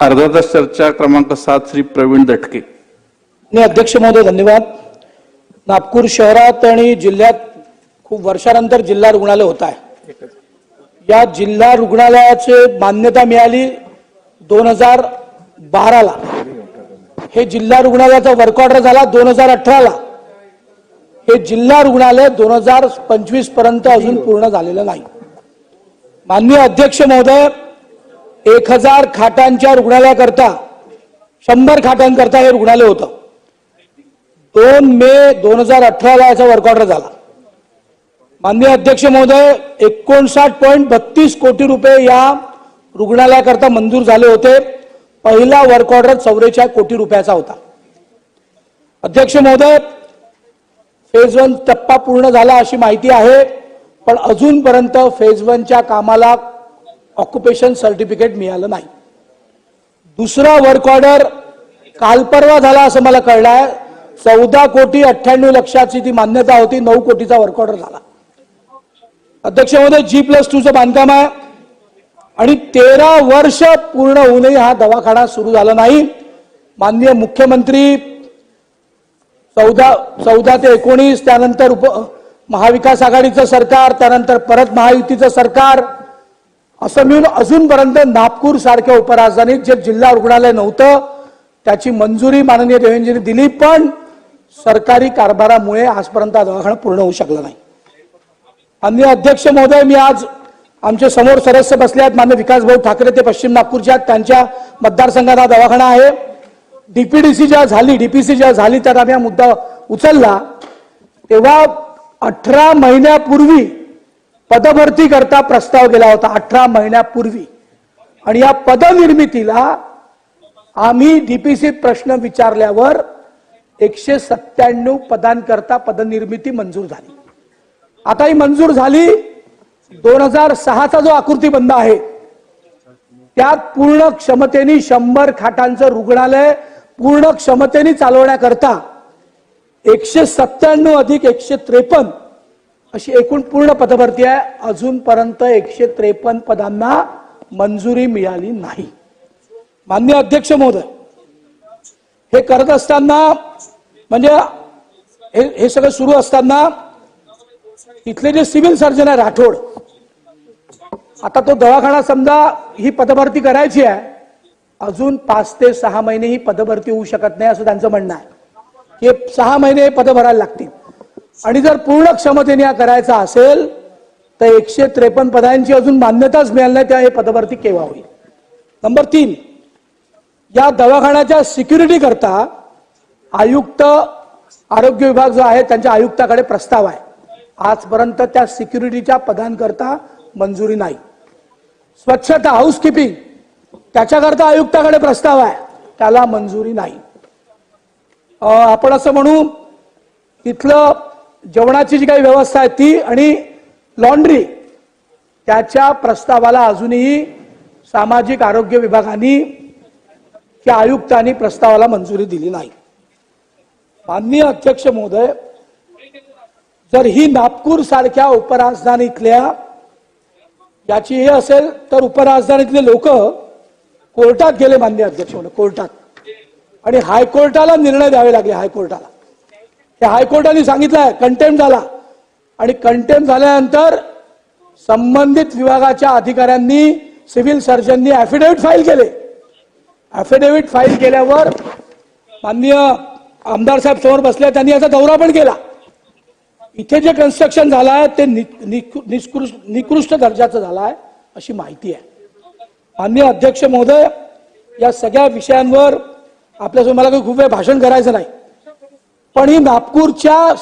अर्धा तास चर्चा क्रमांक सात श्री प्रवीण दटके. मी अध्यक्ष महोदय धन्यवाद. नागपूर शहरात आणि जिल्ह्यात खूप वर्षानंतर जिल्हा रुग्णालय होत आहे. या जिल्हा रुग्णालयाचे मान्यता मिळाली दोन हजार बाराला. हे जिल्हा रुग्णालयाचा वर्क ऑर्डर झाला दोन हजार अठराला. हे जिल्हा रुग्णालय दोन हजार पंचवीसपर्यंत अजून पूर्ण झालेलं नाही. माननीय अध्यक्ष महोदय एक हजार खाटांच्या रुग्णालयाकरता शंभर खाटांकरता हे रुग्णालय होतं. दोन मे दोन हजार अठराला याचा वर्कऑर्डर झाला. माननीय अध्यक्ष महोदय एकोणसाठ पॉईंट बत्तीस कोटी रुपये या रुग्णालयाकरता मंजूर झाले होते. पहिला वर्क ऑर्डर चौवेचाळीस कोटी रुपयाचा होता. अध्यक्ष महोदय फेज वन टप्पा पूर्ण झाला अशी माहिती आहे पण अजूनपर्यंत फेज वनच्या कामाला ऑक्युपेशन सर्टिफिकेट मिळालं नाही. दुसरा वर्क ऑर्डर काल परवा झाला असं मला कळलं आहे चौदा कोटी अठ्ठ्याण्णव लक्षाची ती मान्यता होती नऊ कोटीचा वर्क ऑर्डर झाला. अध्यक्ष महोदय जी प्लस टूचं बांधकाम आहे. आणि तेरा वर्ष पूर्ण होऊनही हा दवाखाना सुरू झाला नाही. माननीय मुख्यमंत्री चौदा चौदा ते एकोणीस त्यानंतर उप महाविकास आघाडीचं सरकार त्यानंतर परत महायुतीचं सरकार असं मिळून अजूनपर्यंत नागपूर सारख्या उपराजधानीत जे जिल्हा रुग्णालय नव्हतं त्याची मंजुरी माननीय देवेंद्रजींनी दिली पण सरकारी कारभारामुळे आजपर्यंत हा दवाखाना पूर्ण होऊ शकला नाही माननीय अध्यक्ष महोदय मी आज आमच्यासमोर सदस्य बसले आहेत मान्य विकासभाऊ ठाकरे ते पश्चिम नागपूरच्या आहेत. त्यांच्या मतदारसंघात हा दवाखाना आहे डीपीडीसी ज्या झाली डीपीसी ज्या झाली त्यात आम्ही हा मुद्दा उचलला तेव्हा अठरा महिन्यापूर्वी पदभरती करता प्रस्ताव गेला होता अठरा महिन्यापूर्वी. आणि या पदनिर्मितीला आम्ही डीपीसी प्रश्न विचारल्यावर एकशे सत्त्याण्णव पदांकरता पदनिर्मिती मंजूर झाली. आता ही मंजूर झाली दोन हजार सहाचा जो आकृती बंद आहे त्यात पूर्ण क्षमतेने शंभर खाटांचं रुग्णालय पूर्ण क्षमतेने चालवण्याकरता एकशे सत्त्याण्णव अधिक एकशे त्रेपन्न अशी एकूण पूर्ण पदभरती आहे. अजूनपर्यंत एकशे त्रेपन्न पदांना मंजुरी मिळाली नाही. मान्य अध्यक्ष महोदय हे करत असताना म्हणजे हे हे सगळं सुरू असताना इथले जे सिव्हिल सर्जन आहे राठोड आता तो दवाखाना समजा ही पदभरती करायची आहे अजून पाच ते सहा महिने ही पदभरती होऊ शकत नाही असं त्यांचं म्हणणं आहे. की सहा महिने हे पद भरायला लागतील. आणि जर पूर्ण क्षमतेने हा करायचा असेल तर एकशे त्रेपन्न पदांची अजून मान्यताच मिळाली नाही त्या हे पदभरती केव्हा होईल? नंबर तीन या दवाखान्याच्या सिक्युरिटी करता आयुक्त आरोग्य विभाग जो आहे त्यांच्या आयुक्ताकडे प्रस्ताव आहे. आजपर्यंत त्या सिक्युरिटीच्या पदांकरता मंजुरी नाही. स्वच्छता हाऊसकीपिंग त्याच्याकरता आयुक्ताकडे प्रस्ताव आहे. त्याला मंजुरी नाही. अं, आपण असं म्हणू इथलं जेवणाची जी काही व्यवस्था आहे ती आणि लॉन्ड्री त्याच्या प्रस्तावाला अजूनही सामाजिक आरोग्य विभागाने किंवा आयुक्तांनी प्रस्तावाला मंजुरी दिली नाही. माननीय अध्यक्ष महोदय जर ही नागपूर सारख्या उपराजधानीतल्या याची हे असेल तर उपराजधानीतले लोक कोर्टात गेले मान्य अध्यक्ष म्हणून कोर्टात. आणि हायकोर्टाला निर्णय द्यावे लागले हायकोर्टाला. हे हायकोर्टाने आहे कंटेम्प झाला. आणि कंटेम्प झाल्यानंतर संबंधित विभागाच्या अधिकाऱ्यांनी सिव्हिल सर्जननी ऍफिडेव्हिट फाईल केले. ऍफिडेव्हिट फाईल केल्यावर माननीय आमदार साहेब समोर बसले त्यांनी याचा दौरा पण केला. इथे जे कन्स्ट्रक्शन झालं आहे ते नि- निकृष्ट दर्जाचं झालं आहे अशी माहिती आहे. माननीय अध्यक्ष महोदय या सगळ्या विषयांवर आपल्यासोबत मला काही खूप वेळ भाषण करायचं नाही. पण ही नागपूरच्या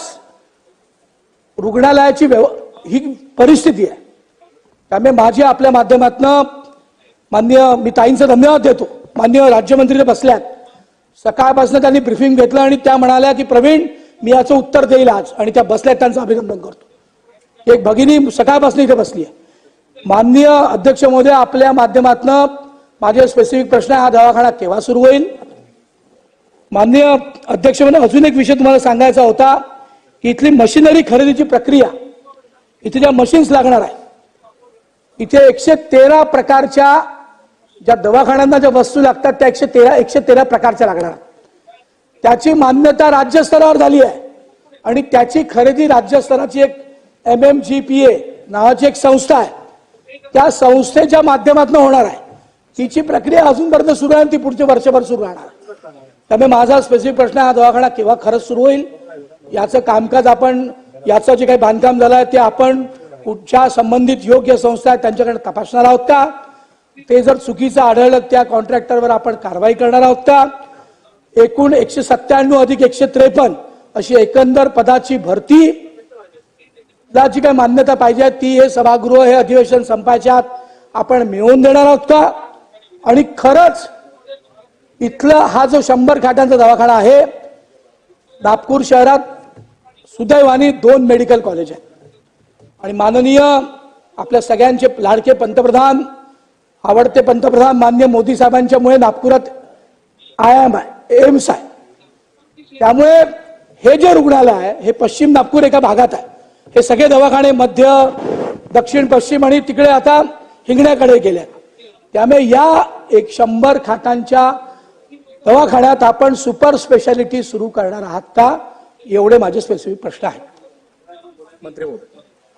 रुग्णालयाची व्यव ही परिस्थिती आहे. त्यामुळे माझी आपल्या माध्यमातनं मान्य मी ताईंचा धन्यवाद देतो. मान्य राज्यमंत्री बसल्यात. सकाळपासून त्यांनी ब्रिफिंग घेतलं आणि त्या म्हणाल्या की प्रवीण मी याचं उत्तर देईल आज. आणि त्या बसल्यात त्यांचं अभिनंदन करतो. एक भगिनी सकाळपासून इथे बसली आहे माननीय अध्यक्ष महोदय आपल्या माध्यमातनं माझे स्पेसिफिक प्रश्न हा दवाखाना केव्हा सुरू होईल? माननीय अध्यक्ष म्हणून अजून एक विषय तुम्हाला सांगायचा होता की इथली मशिनरी खरेदीची प्रक्रिया इथे ज्या मशीन्स लागणार आहे इथे एकशे तेरा प्रकारच्या ज्या दवाखान्यांना ज्या वस्तू लागतात त्या एकशे तेरा एकशे तेरा प्रकारच्या लागणार त्याची मान्यता राज्यस्तरावर झाली आहे आणि त्याची खरेदी राज्यस्तराची एक M M G P A नावाची एक संस्था आहे. त्या संस्थेच्या माध्यमातून होणार आहे. तिची प्रक्रिया अजूनपर्यंत सुरू आहे आणि ती पुढच्या वर्षभर सुरू राहणार त्यामुळे माझा स्पेसिफिक प्रश्न हा दवाखाना केव्हा खरंच सुरू होईल? याचं कामकाज आपण याचं जे काही बांधकाम झालं आहे ते आपण कुठच्या संबंधित योग्य संस्था आहेत त्यांच्याकडे तपासणार आहोत का? ते जर चुकीचं आढळलं त्या कॉन्ट्रॅक्टरवर आपण कारवाई करणार आहोत का? एकूण एकशे सत्त्याण्णव अधिक एकशे त्रेपन्न अशी एकंदर पदाची भरती ला जी काही मान्यता पाहिजे ती हे सभागृह हे अधिवेशन संपायच्या आत आपण मिळवून देणार आहोत का? आणि खरंच इथला हा जो शंभर खाटांचा दवाखाना आहे नागपूर शहरात सुदैवानी दोन मेडिकल कॉलेज आहेत. आणि माननीय आपल्या सगळ्यांचे लाडके पंतप्रधान आवडते पंतप्रधान मान्य मोदी साहेबांच्यामुळे नागपुरात आय एम आहे एम्स आहे. त्यामुळे हे जे रुग्णालय आहे हे पश्चिम नागपूर एका भागात आहे. हे सगळे दवाखाने मध्य दक्षिण पश्चिम आणि तिकडे आता हिंगण्याकडे गेले आहेत. त्यामुळे या एक शंभर खाटांच्या दवाखान्यात आपण सुपर स्पेशालिटी सुरू करणार आहात का? एवढे माझे स्पेसिफिक प्रश्न आहेत. मंत्री महोदय.